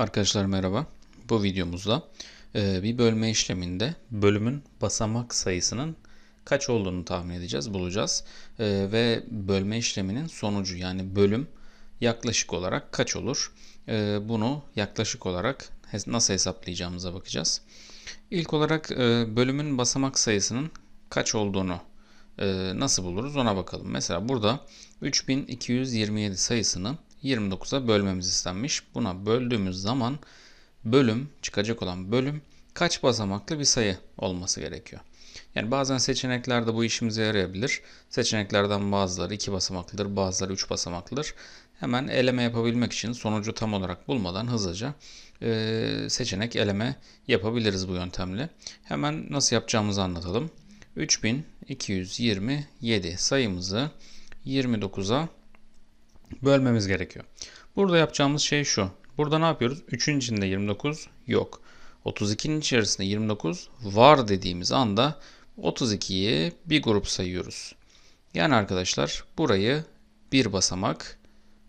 Arkadaşlar merhaba. Bu videomuzda e, bir bölme işleminde bölümün basamak sayısının kaç olduğunu tahmin edeceğiz, bulacağız. E, ve bölme işleminin sonucu yani bölüm yaklaşık olarak kaç olur? E, bunu yaklaşık olarak nasıl hesaplayacağımıza bakacağız. İlk olarak bölümün basamak sayısının kaç olduğunu nasıl buluruz ona bakalım. Mesela burada 3227 sayısını 29'a bölmemiz istenmiş. Buna böldüğümüz zaman bölüm çıkacak olan bölüm kaç basamaklı bir sayı olması gerekiyor. Yani bazen seçeneklerde bu işimize yarayabilir. Seçeneklerden bazıları 2 basamaklıdır, bazıları 3 basamaklıdır. Hemen eleme yapabilmek için sonucu tam olarak bulmadan hızlıca e, seçenek eleme yapabiliriz bu yöntemle. Hemen nasıl yapacağımızı anlatalım. 3227 sayımızı 29'a bölmemiz gerekiyor. Burada yapacağımız şey şu. Burada ne yapıyoruz? 3'ün içinde 29 yok. 32'nin içerisinde 29 var dediğimiz anda 32'yi bir grup sayıyoruz. Yani arkadaşlar burayı bir basamak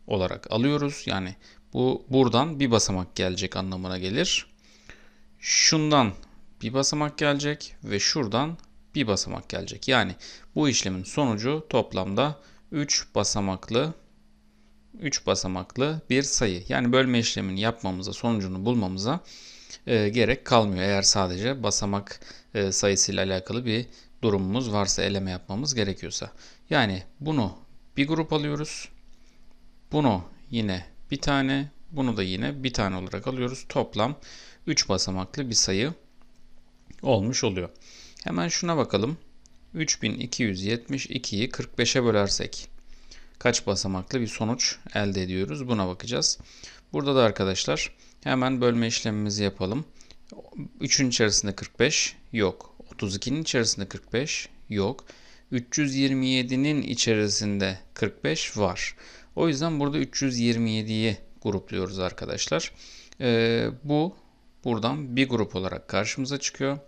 olarak alıyoruz. Yani bu buradan bir basamak gelecek anlamına gelir. Şundan bir basamak gelecek ve şuradan bir basamak gelecek. Yani bu işlemin sonucu toplamda 3 basamaklı 3 basamaklı bir sayı. Yani bölme işlemini yapmamıza, sonucunu bulmamıza e, gerek kalmıyor. Eğer sadece basamak e, sayısıyla alakalı bir durumumuz varsa, eleme yapmamız gerekiyorsa. Yani bunu bir grup alıyoruz. Bunu yine bir tane, bunu da yine bir tane olarak alıyoruz. Toplam 3 basamaklı bir sayı olmuş oluyor. Hemen şuna bakalım. 3272'yi 45'e bölersek kaç basamaklı bir sonuç elde ediyoruz. Buna bakacağız. Burada da arkadaşlar hemen bölme işlemimizi yapalım. 3'ün içerisinde 45 yok. 32'nin içerisinde 45 yok. 327'nin içerisinde 45 var. O yüzden burada 327'yi grupluyoruz arkadaşlar. Ee, bu buradan bir grup olarak karşımıza çıkıyor.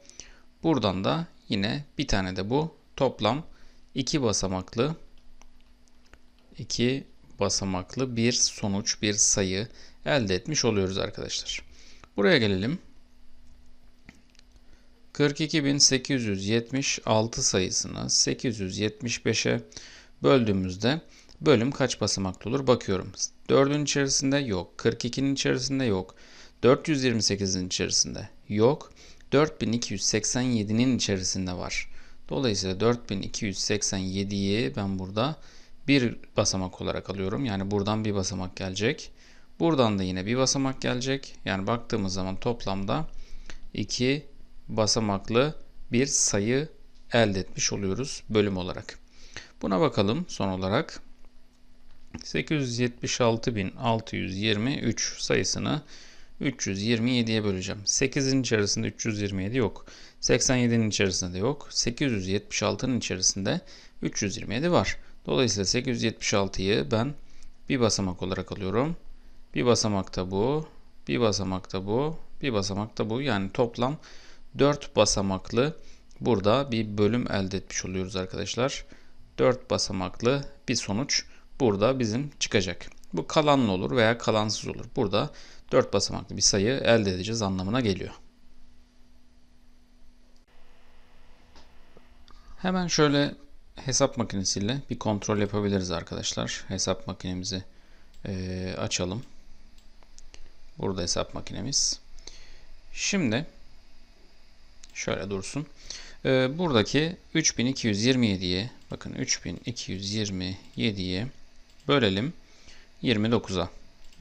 Buradan da yine bir tane de bu toplam iki basamaklı iki basamaklı bir sonuç, bir sayı elde etmiş oluyoruz arkadaşlar. Buraya gelelim. 42.876 sayısını 875'e böldüğümüzde bölüm kaç basamaklı olur bakıyorum. 4'ün içerisinde yok. 42'nin içerisinde yok. 428'in içerisinde yok. 4287'nin içerisinde var. Dolayısıyla 4287'yi ben burada bir basamak olarak alıyorum. Yani buradan bir basamak gelecek. Buradan da yine bir basamak gelecek. Yani baktığımız zaman toplamda iki basamaklı bir sayı elde etmiş oluyoruz bölüm olarak. Buna bakalım son olarak. 876.623 sayısını 327'ye böleceğim. 8'in içerisinde 327 yok. 87'nin içerisinde de yok. 876'nın içerisinde 327 var. Dolayısıyla 876'yı ben bir basamak olarak alıyorum. Bir basamakta bu, bir basamakta bu, bir basamakta bu. Yani toplam 4 basamaklı burada bir bölüm elde etmiş oluyoruz arkadaşlar. 4 basamaklı bir sonuç burada bizim çıkacak. Bu kalanlı olur veya kalansız olur. Burada 4 basamaklı bir sayı elde edeceğiz anlamına geliyor. Hemen şöyle hesap makinesiyle bir kontrol yapabiliriz arkadaşlar. Hesap makinemizi e, açalım. Burada hesap makinemiz. Şimdi şöyle dursun. E, buradaki 3227'ye bakın 3227'ye bölelim 29'a.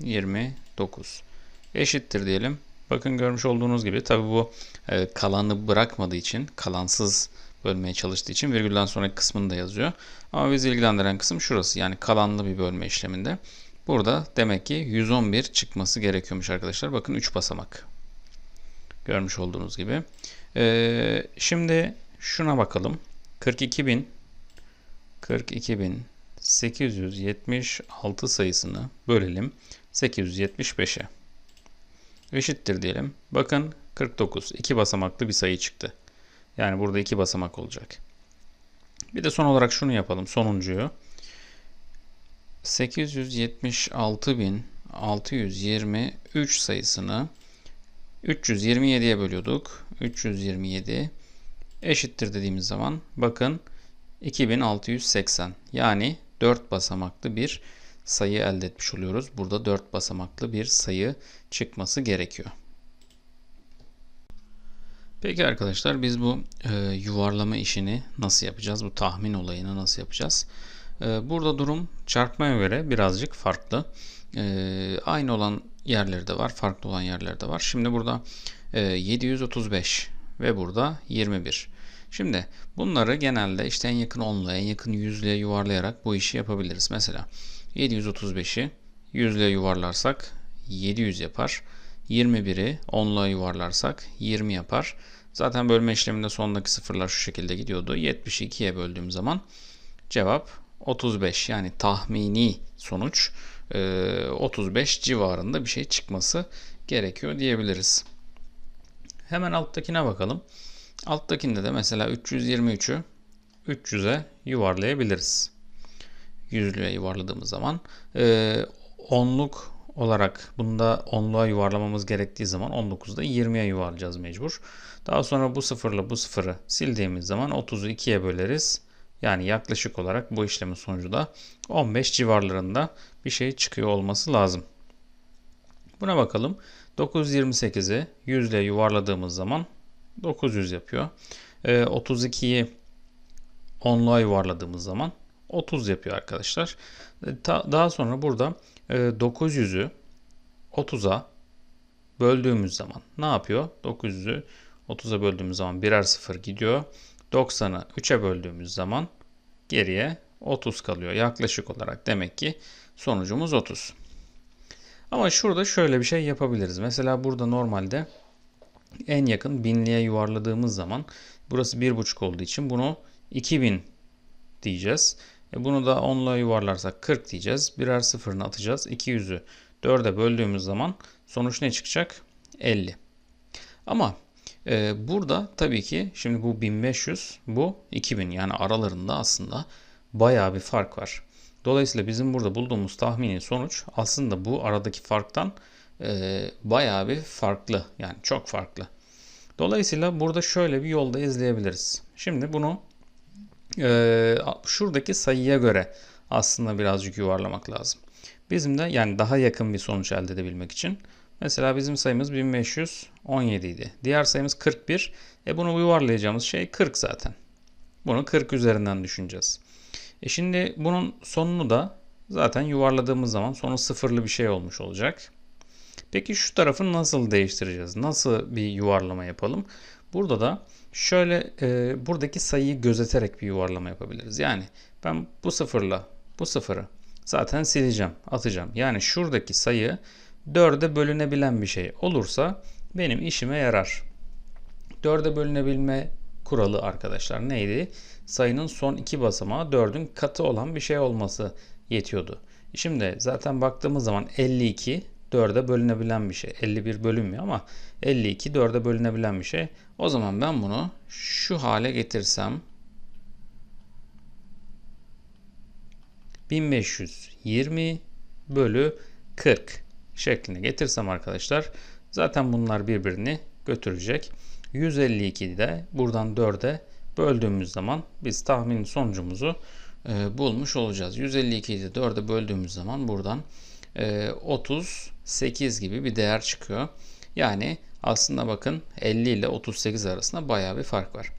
29 eşittir diyelim. Bakın görmüş olduğunuz gibi tabi bu e, kalanı bırakmadığı için kalansız bölmeye çalıştığı için virgülden sonraki kısmını da yazıyor. Ama bizi ilgilendiren kısım şurası. Yani kalanlı bir bölme işleminde. Burada demek ki 111 çıkması gerekiyormuş arkadaşlar. Bakın 3 basamak. Görmüş olduğunuz gibi. Ee, şimdi şuna bakalım. 42.000 42.876 sayısını bölelim 875'e. Eşittir diyelim. Bakın 49. 2 basamaklı bir sayı çıktı. Yani burada iki basamak olacak. Bir de son olarak şunu yapalım sonuncuyu. 876.623 623 sayısını 327'ye bölüyorduk. 327 eşittir dediğimiz zaman bakın 2680 yani 4 basamaklı bir sayı elde etmiş oluyoruz. Burada 4 basamaklı bir sayı çıkması gerekiyor. Peki arkadaşlar biz bu e, yuvarlama işini nasıl yapacağız? Bu tahmin olayını nasıl yapacağız? E, burada durum çarpmaya göre birazcık farklı. E, aynı olan yerleri de var, farklı olan yerleri de var. Şimdi burada e, 735 ve burada 21. Şimdi bunları genelde işte en yakın 10'la, en yakın 100'lüğe yuvarlayarak bu işi yapabiliriz. Mesela 735'i 100'lüğe yuvarlarsak 700 yapar. 21'i 10'la yuvarlarsak 20 yapar. Zaten bölme işleminde sondaki sıfırlar şu şekilde gidiyordu. 72'ye böldüğüm zaman cevap 35 yani tahmini sonuç 35 civarında bir şey çıkması gerekiyor diyebiliriz. Hemen alttakine bakalım. Alttakinde de mesela 323'ü 300'e yuvarlayabiliriz. Yüzlüğe yuvarladığımız zaman. Ee, onluk olarak bunda onluğa yuvarlamamız gerektiği zaman 19'da 20'ye yuvarlayacağız mecbur. Daha sonra bu sıfırla bu sıfırı sildiğimiz zaman 30'u 2'ye böleriz. Yani yaklaşık olarak bu işlemin sonucu da 15 civarlarında bir şey çıkıyor olması lazım. Buna bakalım. 928'i 100 ile yuvarladığımız zaman 900 yapıyor. E, 32'yi 10'luğa yuvarladığımız zaman 30 yapıyor arkadaşlar. E, daha sonra burada e, 900'ü 30'a böldüğümüz zaman ne yapıyor? 900'ü 30'a böldüğümüz zaman birer sıfır gidiyor. 90'ı 3'e böldüğümüz zaman geriye 30 kalıyor. Yaklaşık olarak demek ki sonucumuz 30. Ama şurada şöyle bir şey yapabiliriz. Mesela burada normalde en yakın binliğe yuvarladığımız zaman burası 1,5 olduğu için bunu 2000 diyeceğiz. E bunu da 10 ile yuvarlarsak 40 diyeceğiz. Birer sıfırını atacağız. 200'ü 4'e böldüğümüz zaman sonuç ne çıkacak? 50. Ama e, burada tabii ki şimdi bu 1500 bu 2000 yani aralarında aslında bayağı bir fark var. Dolayısıyla bizim burada bulduğumuz tahmini sonuç aslında bu aradaki farktan e, bayağı bir farklı. Yani çok farklı. Dolayısıyla burada şöyle bir yolda izleyebiliriz. Şimdi bunu e, şuradaki sayıya göre aslında birazcık yuvarlamak lazım. Bizim de yani daha yakın bir sonuç elde edebilmek için. Mesela bizim sayımız 1517 idi. Diğer sayımız 41. E bunu yuvarlayacağımız şey 40 zaten. Bunu 40 üzerinden düşüneceğiz. E şimdi bunun sonunu da zaten yuvarladığımız zaman sonu sıfırlı bir şey olmuş olacak. Peki şu tarafı nasıl değiştireceğiz? Nasıl bir yuvarlama yapalım? Burada da şöyle e, buradaki sayıyı gözeterek bir yuvarlama yapabiliriz. Yani ben bu sıfırla bu sıfırı zaten sileceğim, atacağım. Yani şuradaki sayı 4'e bölünebilen bir şey olursa benim işime yarar. 4'e bölünebilme kuralı arkadaşlar neydi? Sayının son iki basamağı 4'ün katı olan bir şey olması yetiyordu. Şimdi zaten baktığımız zaman 52 4'e bölünebilen bir şey. 51 bölünmüyor ama 52 4'e bölünebilen bir şey. O zaman ben bunu şu hale getirsem 1520 bölü 40 şeklinde getirsem arkadaşlar zaten bunlar birbirini götürecek. 152'yi de buradan 4'e böldüğümüz zaman biz tahmin sonucumuzu e, bulmuş olacağız. 152'yi de 4'e böldüğümüz zaman buradan e, 38 gibi bir değer çıkıyor. Yani aslında bakın 50 ile 38 arasında baya bir fark var.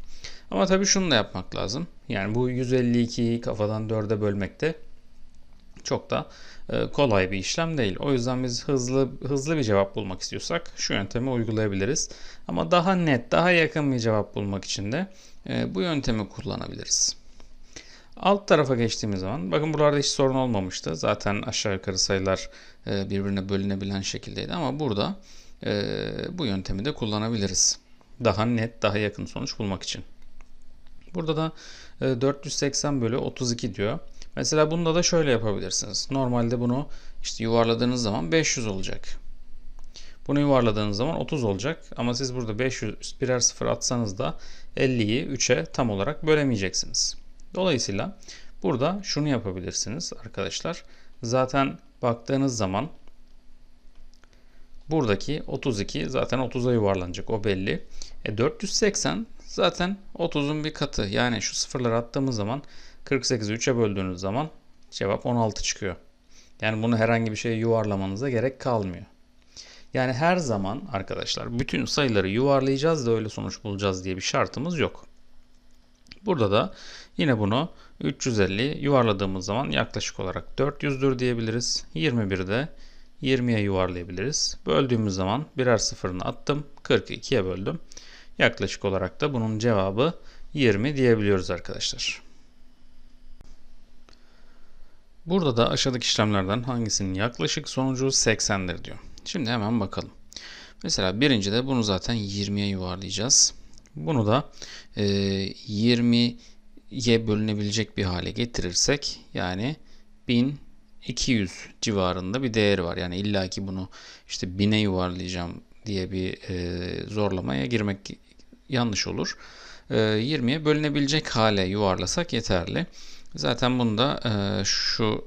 Ama tabii şunu da yapmak lazım. Yani bu 152'yi kafadan 4'e bölmekte çok da e, kolay bir işlem değil. O yüzden biz hızlı hızlı bir cevap bulmak istiyorsak şu yöntemi uygulayabiliriz. Ama daha net, daha yakın bir cevap bulmak için de e, bu yöntemi kullanabiliriz. Alt tarafa geçtiğimiz zaman bakın buralarda hiç sorun olmamıştı. Zaten aşağı yukarı sayılar e, birbirine bölünebilen şekildeydi ama burada bu yöntemi de kullanabiliriz. Daha net, daha yakın sonuç bulmak için. Burada da 480 bölü 32 diyor. Mesela bunda da şöyle yapabilirsiniz. Normalde bunu işte yuvarladığınız zaman 500 olacak. Bunu yuvarladığınız zaman 30 olacak. Ama siz burada 500 birer sıfır atsanız da 50'yi 3'e tam olarak bölemeyeceksiniz. Dolayısıyla burada şunu yapabilirsiniz arkadaşlar. Zaten baktığınız zaman Buradaki 32 zaten 30'a yuvarlanacak o belli. E 480 zaten 30'un bir katı. Yani şu sıfırları attığımız zaman 48'i 3'e böldüğünüz zaman cevap 16 çıkıyor. Yani bunu herhangi bir şeye yuvarlamanıza gerek kalmıyor. Yani her zaman arkadaşlar bütün sayıları yuvarlayacağız da öyle sonuç bulacağız diye bir şartımız yok. Burada da yine bunu 350 yuvarladığımız zaman yaklaşık olarak 400'dür diyebiliriz. 21'de 20'ye yuvarlayabiliriz. Böldüğümüz zaman birer sıfırını attım. 42'ye böldüm. Yaklaşık olarak da bunun cevabı 20 diyebiliyoruz arkadaşlar. Burada da aşağıdaki işlemlerden hangisinin yaklaşık sonucu 80'dir diyor. Şimdi hemen bakalım. Mesela birinci de bunu zaten 20'ye yuvarlayacağız. Bunu da e, 20'ye bölünebilecek bir hale getirirsek yani 1200 civarında bir değeri var. Yani illaki bunu işte 1000'e yuvarlayacağım diye bir e, zorlamaya girmek yanlış olur. E, 20'ye bölünebilecek hale yuvarlasak yeterli. Zaten bunu da e, şu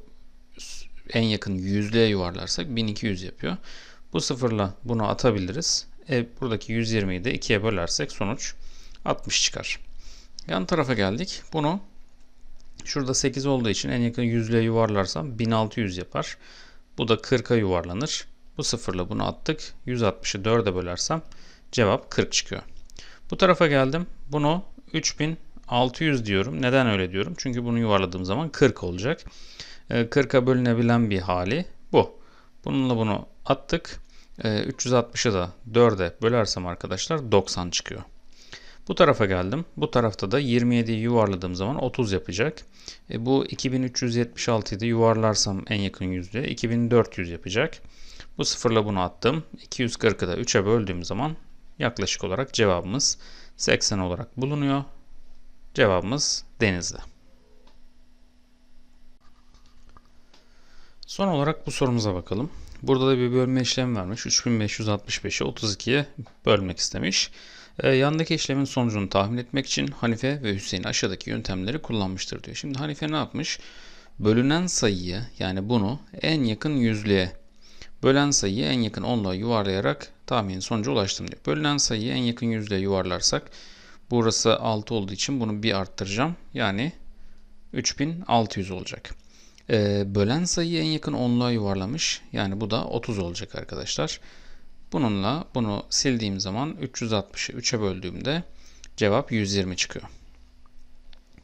en yakın yüzlüğe yuvarlarsak 1200 yapıyor. Bu sıfırla bunu atabiliriz. E, buradaki 120'yi de 2'ye bölersek sonuç 60 çıkar. Yan tarafa geldik. Bunu şurada 8 olduğu için en yakın yüzlüğe yuvarlarsam 1600 yapar. Bu da 40'a yuvarlanır. Bu sıfırla bunu attık. 160'ı 4'e bölersem cevap 40 çıkıyor. Bu tarafa geldim. Bunu 3600 diyorum. Neden öyle diyorum? Çünkü bunu yuvarladığım zaman 40 olacak. 40'a e, bölünebilen bir hali bu. Bununla bunu attık. 360'ı e, da 4'e bölersem arkadaşlar 90 çıkıyor. Bu tarafa geldim. Bu tarafta da 27'yi yuvarladığım zaman 30 yapacak. E bu 2376'yı da yuvarlarsam en yakın yüzde 2400 yapacak. Bu sıfırla bunu attım. 240'ı da 3'e böldüğüm zaman yaklaşık olarak cevabımız 80 olarak bulunuyor. Cevabımız denizde. Son olarak bu sorumuza bakalım. Burada da bir bölme işlemi vermiş. 3565'i 32'ye bölmek istemiş. Ee, yandaki işlemin sonucunu tahmin etmek için Hanife ve Hüseyin aşağıdaki yöntemleri kullanmıştır diyor. Şimdi Hanife ne yapmış? Bölünen sayıyı yani bunu en yakın yüzlüğe bölen sayıyı en yakın onluğa yuvarlayarak tahminin sonuca ulaştım diyor. Bölünen sayıyı en yakın yüzlüğe yuvarlarsak burası 6 olduğu için bunu bir arttıracağım. Yani 3600 olacak. Ee, bölen sayıyı en yakın onluğa yuvarlamış. Yani bu da 30 olacak arkadaşlar. Bununla bunu sildiğim zaman 360'ı 3'e böldüğümde cevap 120 çıkıyor.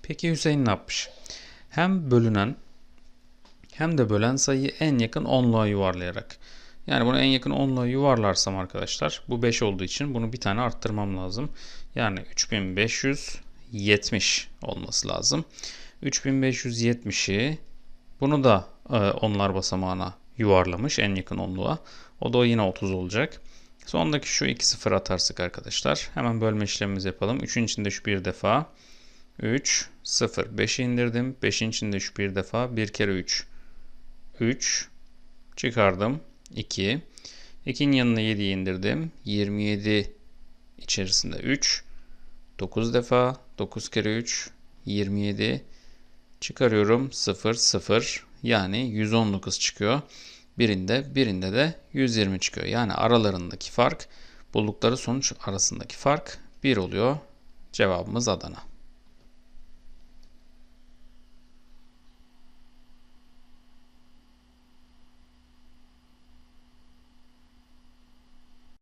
Peki Hüseyin ne yapmış? Hem bölünen hem de bölen sayıyı en yakın onluğa yuvarlayarak. Yani bunu en yakın onluğa yuvarlarsam arkadaşlar bu 5 olduğu için bunu bir tane arttırmam lazım. Yani 3570 olması lazım. 3570'i bunu da e, onlar basamağına yuvarlamış en yakın onluğa. O da yine 30 olacak. Sondaki şu 2 sıfır atarsak arkadaşlar. Hemen bölme işlemimizi yapalım. 3'ün içinde şu bir defa. 3, 0. 5'i indirdim. 5'in içinde şu bir defa. 1 kere 3. 3. Çıkardım. 2. 2'nin yanına 7'yi indirdim. 27 içerisinde 3. 9 defa. 9 kere 3. 27. Çıkarıyorum 0 0 yani 119 çıkıyor. Birinde birinde de 120 çıkıyor. Yani aralarındaki fark buldukları sonuç arasındaki fark 1 oluyor. Cevabımız Adana.